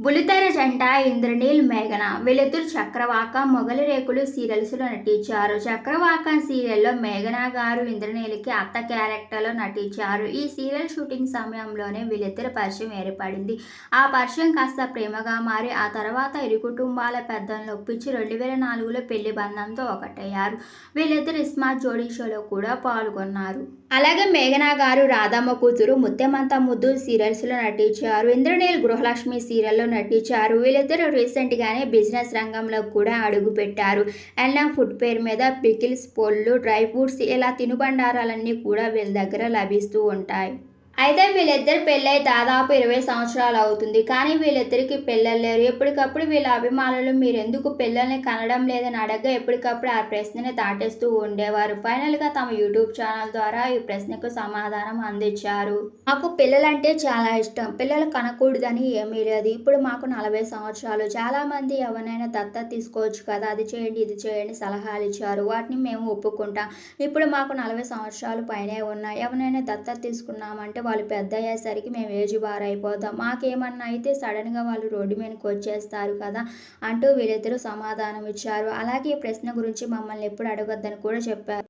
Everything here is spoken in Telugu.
బులితెర జంట ఇంద్రనీల్ మేఘన. వెలుతురు చక్రవాక మొగలి రేకులు సీరియల్స్లో నటించారు. చక్రవాక సీరియల్లో మేఘన గారు ఇంద్రనీల్కి అత్త క్యారెక్టర్లో నటించారు. ఈ సీరియల్ షూటింగ్ సమయంలోనే వీళ్ళిద్దరు పరిచయం ఏర్పడింది. ఆ పరిచయం కాస్త ప్రేమగా మారి ఆ తర్వాత ఇరు కుటుంబాల పెద్దలను ఒప్పించి రెండు వేల నాలుగులో పెళ్ళి బంధంతో ఒకటయ్యారు. వీళ్ళిద్దరు స్మార్ట్ జోడీ షోలో కూడా పాల్గొన్నారు. అలాగే మేఘన గారు రాధమ్మ కూతురు ముత్యమంత ముద్దు సీరియల్స్లో నటించారు. ఇంద్రనీల్ గృహలక్ష్మి సీరియల్లో నటించారు. వీళ్ళిద్దరూ రీసెంట్గానే బిజినెస్ రంగంలో కూడా అడుగు పెట్టారు. ఎల్లా ఫుడ్ పేరు మీద పికిల్స్ పొళ్ళు డ్రై ఫ్రూట్స్ ఇలా తినుబండారాలన్నీ కూడా వీళ్ళ దగ్గర లభిస్తూ ఉంటాయి. అయితే వీళ్ళిద్దరు పెళ్ళై దాదాపు ఇరవై సంవత్సరాలు అవుతుంది. కానీ వీళ్ళిద్దరికి పిల్లలు లేరు. ఎప్పటికప్పుడు వీళ్ళ అభిమానులు మీరు ఎందుకు పిల్లల్ని కనడం లేదని అడగగా ఎప్పటికప్పుడు ఆ ప్రశ్నని దాటేస్తూ ఉండేవారు. ఫైనల్గా తమ యూట్యూబ్ ఛానల్ ద్వారా ఈ ప్రశ్నకు సమాధానం అందించారు. మాకు పిల్లలంటే చాలా ఇష్టం. పిల్లలు కనకూడదని ఏమీ లేదు. ఇప్పుడు మాకు నలభై సంవత్సరాలు. చాలామంది ఎవరైనా దత్త తీసుకోవచ్చు కదా. అది చేయండి ఇది చేయండి సలహాలు ఇచ్చారు. వాటిని మేము ఒప్పుకుంటాం. ఇప్పుడు మాకు నలభై సంవత్సరాలు పైనే ఉన్నాయి. ఎవరైనా దత్త తీసుకున్నామంటే వాళ్ళు పెద్ద అయ్యేసరికి మేము ఏజ్ బార్ అయిపోతాం. మాకేమన్నా అయితే సడన్గా వాళ్ళు రోడ్డు మీదకి వచ్చేస్తారు కదా అంటూ వీళ్ళిద్దరూ సమాధానం ఇచ్చారు అలాగే ఈ ప్రశ్న గురించి మమ్మల్ని ఎప్పుడు అడగొద్దని కూడా చెప్పారు.